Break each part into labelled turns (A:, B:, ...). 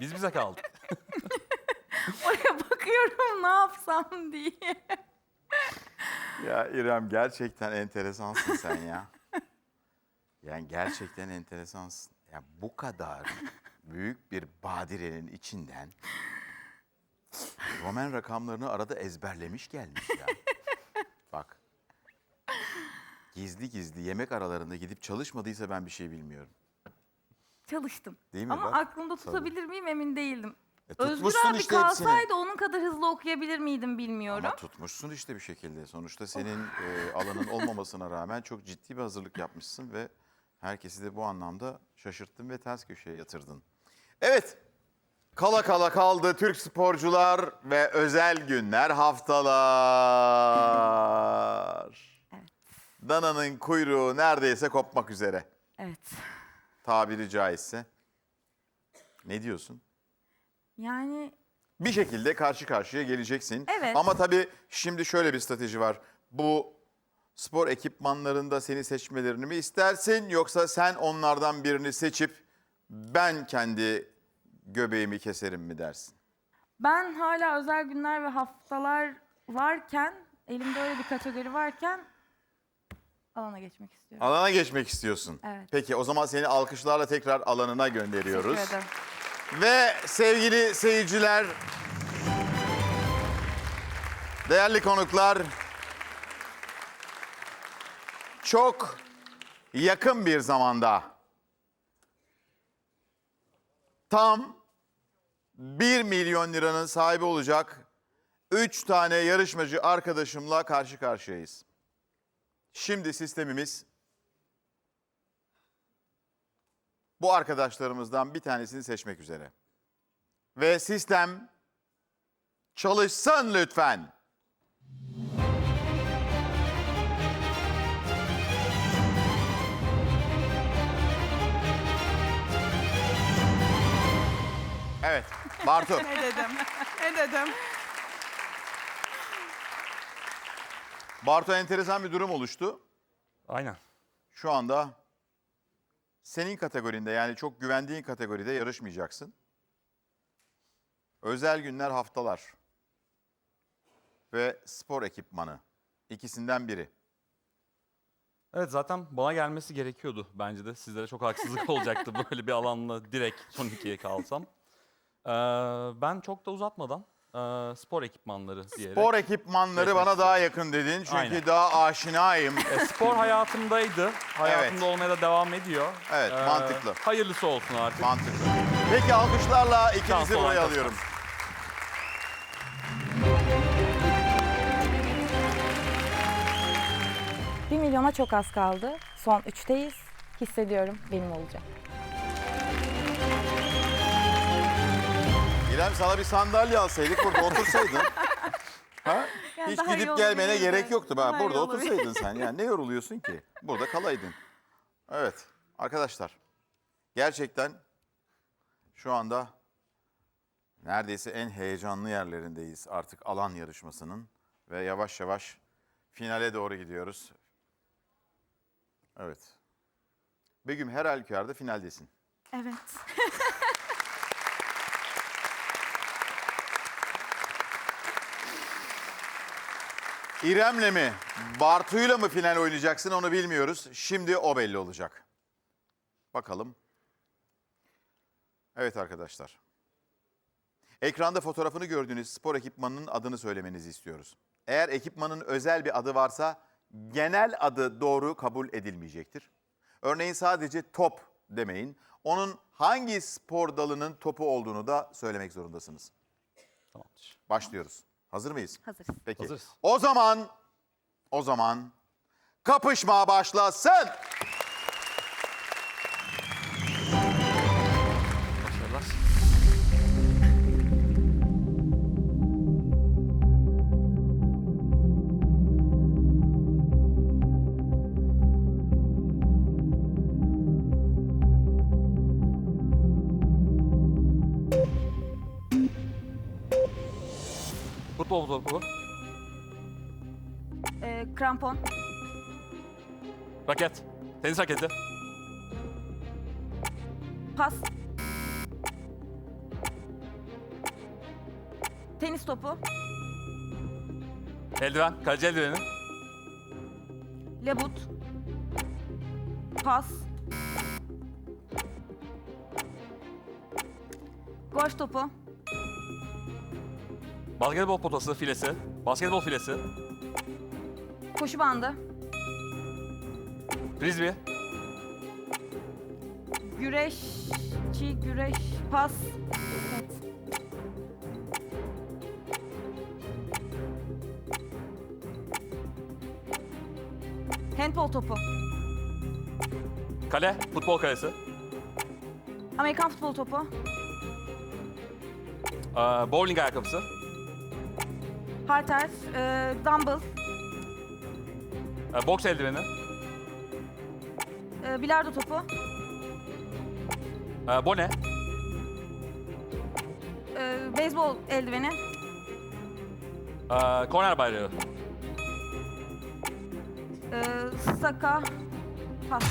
A: Biz bize kaldık.
B: Oraya bakıyorum ne yapsam diye.
C: Ya İrem gerçekten enteresansın sen ya. Yani gerçekten enteresansın. Ya bu kadar büyük bir badirenin içinden Roman rakamlarını arada ezberlemiş gelmiş ya. Bak. Gizli gizli yemek aralarında gidip çalışmadıysa ben bir şey bilmiyorum.
B: Çalıştım.
C: Değil mi?
B: Ama
C: Bak,
B: aklımda tutabilir miyim emin değildim.
C: E,
B: Özgür
C: tutmuşsun
B: abi
C: işte hepsini.
B: kalsaydı onun kadar hızlı okuyabilir miydim bilmiyorum.
C: Ama tutmuşsun işte bir şekilde. Sonuçta senin e, alanın olmamasına rağmen çok ciddi bir hazırlık yapmışsın ve herkesi de bu anlamda şaşırttın ve ters köşeye yatırdın. Evet. Kala kala kaldı Türk sporcular ve özel günler haftalar.
B: Evet.
C: Dananın kuyruğu neredeyse kopmak üzere.
B: Evet.
C: Tabiri caizse. Ne diyorsun?
B: Yani
C: bir şekilde karşı karşıya geleceksin.
B: Evet.
C: Ama tabii şimdi şöyle bir strateji var. Bu spor ekipmanlarında seni seçmelerini mi istersin yoksa sen onlardan birini seçip ben kendi göbeğimi keserim mi dersin?
B: ben hala özel günler ve haftalar varken, elimde öyle bir kategori varken alana geçmek istiyorum.
C: Alana geçmek istiyorsun.
B: Evet.
C: Peki o zaman seni alkışlarla tekrar alanına gönderiyoruz.
B: Teşekkür ederim.
C: Ve sevgili seyirciler, değerli konuklar, çok yakın bir zamanda tam 1 milyon liranın sahibi olacak 3 tane yarışmacı arkadaşımla karşı karşıyayız. Şimdi sistemimiz bu arkadaşlarımızdan bir tanesini seçmek üzere. Ve sistem çalışsın lütfen. Evet, Bartu.
D: Ne dedim? Ne dedim?
C: Bartu enteresan bir durum oluştu.
A: Aynen.
C: Şu anda senin kategorinde yani çok güvendiğin kategoride yarışmayacaksın. Özel günler haftalar ve spor ekipmanı ikisinden biri.
A: Evet zaten bana gelmesi gerekiyordu bence de. Sizlere çok haksızlık olacaktı böyle bir alanla direkt son ikiye kalsam. Ee, ben çok da uzatmadan e, spor ekipmanları diyerek.
C: Spor ekipmanları bana daha yakın dedin çünkü
A: Aynen.
C: daha aşinayım.
A: E, spor hayatımdaydı. Hayatımda olmaya da devam ediyor.
C: Evet,
A: Ee,
C: mantıklı.
A: Hayırlısı olsun artık.
C: Mantıklı. Peki alkışlarla ikinizi
A: Şanslı olan
C: buraya
A: kazansın.
C: alıyorum.
B: Bir milyona çok az kaldı. Son üçteyiz. Hissediyorum benim olacak.
C: İrem sana bir sandalye alsaydık burada otursaydın. ha?
B: Yani
C: Hiç
B: daha iyi
C: gidip gelmene
B: olabilirdi.
C: gerek yoktu. Ben
B: Daha iyi
C: burada
B: olabilir.
C: otursaydın sen. Yani ne yoruluyorsun ki? Burada kalaydın. Evet arkadaşlar. Gerçekten şu anda neredeyse en heyecanlı yerlerindeyiz artık alan yarışmasının. Ve yavaş yavaş finale doğru gidiyoruz. Evet. Begüm her halükarda finaldesin.
B: Evet.
C: İrem'le mi, Bartu'yla mı final oynayacaksın onu bilmiyoruz. Şimdi o belli olacak. Bakalım. Evet arkadaşlar. Ekranda fotoğrafını gördüğünüz spor ekipmanının adını söylemenizi istiyoruz. Eğer ekipmanın özel bir adı varsa genel adı doğru kabul edilmeyecektir. Örneğin sadece top demeyin. Onun hangi spor dalının topu olduğunu da söylemek zorundasınız.
A: Tamamdır.
C: Başlıyoruz. Hazır mıyız?
B: Hazırız.
C: Peki.
A: Hazırız.
C: O zaman o zaman kapışma başlasın.
A: Futbol topu,
B: Ee, krampon.
A: raket, tenis raketi,
B: Pas. Tenis topu.
A: Eldiven. Kaleci eldiveni.
B: Labut. Pas. Golf topu.
A: Basketbol potası filesi. Basketbol filesi.
B: Koşu bandı.
A: Frisbee.
B: Güreşçi, güreş, pas. Evet. Handball topu.
A: Kale. Futbol kalesi.
B: Amerikan futbol topu.
A: Ee, bowling ayakkabısı.
B: Halter, e, dumbbell,
A: Ee, boks eldiveni.
B: e, bilardo topu,
A: Ee, bone.
B: e, beyzbol eldiveni,
A: Ee, korner bayrağı.
B: e, saka, pas.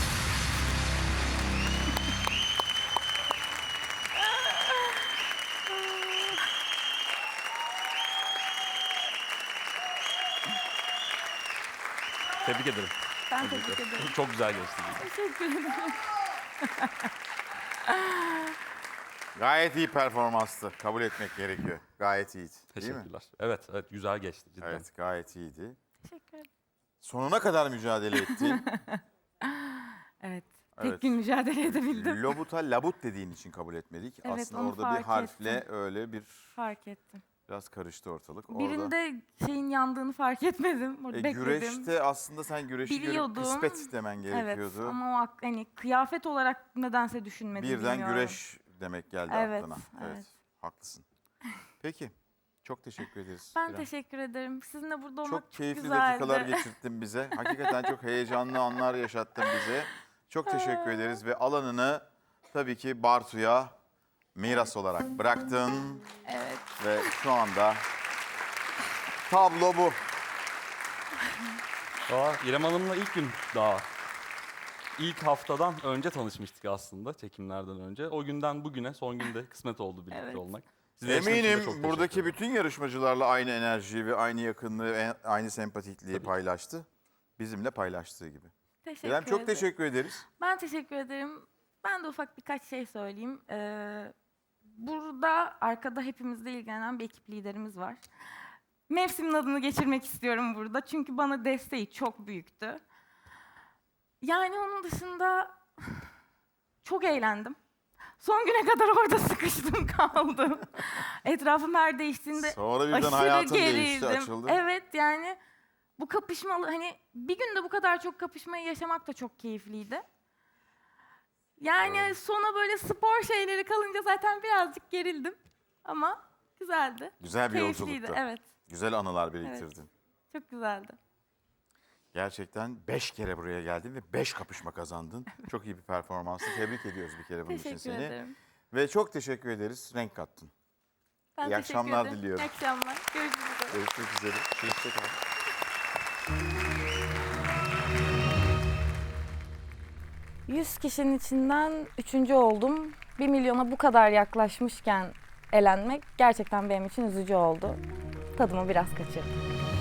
A: Tebrik ederim.
B: Ben tebrik ederim.
A: Çok güzel geçti.
B: Teşekkür ederim.
C: Gayet iyi performanstı. Kabul etmek gerekiyor. Gayet iyiydi. Değil mi?
A: Teşekkürler. Evet, evet güzel geçti cidden.
C: Evet gayet iyiydi.
B: Teşekkür ederim.
C: Sonuna kadar mücadele ettin.
B: Evet.
C: Evet.
B: Tek gün mücadele edebildim.
C: Lobuta labut dediğin için kabul etmedik.
B: Evet,
C: Aslında
B: onu
C: orada bir harfle
B: ettim.
C: öyle bir
B: Fark ettim.
C: Biraz karıştı ortalık. Orada
B: Birinde şeyin yandığını fark etmedim. Orada
C: e,
B: bekledim.
C: güreşte aslında sen güreşi
B: Biliyordum.
C: görüp kısmet demen
B: Evet
C: gerekiyordu.
B: ama o ak- hani kıyafet olarak nedense düşünmedim
C: Birden
B: bilmiyorum.
C: güreş demek geldi
B: Evet,
C: aklına.
B: evet.
C: Haklısın. Peki. Çok teşekkür ederiz.
B: Ben
C: İrem.
B: teşekkür ederim. Sizinle burada olmak
C: Çok
B: çok,
C: keyifli
B: güzeldi.
C: dakikalar geçirttin bize. Hakikaten çok heyecanlı anlar yaşattın bize. Çok teşekkür ederiz ve alanını tabii ki Bartu'ya miras olarak bıraktın.
B: Evet.
C: Ve şu anda tablo bu.
A: Aa, İrem Hanım'la ilk gün daha. ilk haftadan önce tanışmıştık aslında çekimlerden önce. O günden bugüne son günde kısmet oldu birlikte
B: Evet.
A: olmak. Size için de çok
C: Eminim
A: teşekkür
C: buradaki
A: ederim.
C: bütün yarışmacılarla aynı enerjiyi ve aynı yakınlığı ve aynı sempatikliği
A: Tabii.
C: paylaştı. Bizimle paylaştığı gibi.
B: Teşekkür
C: İrem çok
B: ederim.
C: teşekkür ederiz.
B: Ben teşekkür ederim. Ben de ufak birkaç şey söyleyeyim. Ee, burada arkada hepimizle ilgilenen bir ekip liderimiz var. Mevsimin adını geçirmek istiyorum burada. Çünkü bana desteği çok büyüktü. Yani onun dışında çok eğlendim. Son güne kadar orada sıkıştım kaldım. Etrafım her değiştiğinde
C: Sonra birden
B: aşırı
C: hayatın değişti,
B: gerildim.
C: açıldı.
B: Evet yani bu kapışmalı hani bir günde bu kadar çok kapışmayı yaşamak da çok keyifliydi. Yani sona böyle spor şeyleri kalınca zaten birazcık gerildim. Ama güzeldi.
C: Güzel bir
B: Keyifliydi,
C: yolculuktu.
B: evet.
C: Güzel anılar biriktirdin.
B: Çok güzeldi.
C: Gerçekten beş kere buraya geldin ve beş kapışma kazandın. Çok iyi bir performanstı. Tebrik ediyoruz bir kere bunun için
B: Teşekkür
C: seni.
B: ederim.
C: Ve çok teşekkür ederiz. Renk kattın.
B: Ben
C: İyi akşamlar
B: ederim.
C: diliyorum.
B: İyi akşamlar. Görüşmek üzere.
C: Görüşmek üzere. Hoşçakalın.
B: 100 kişinin içinden üçüncü oldum. 1 milyona bu kadar yaklaşmışken elenmek gerçekten benim için üzücü oldu. Tadımı biraz kaçırdım.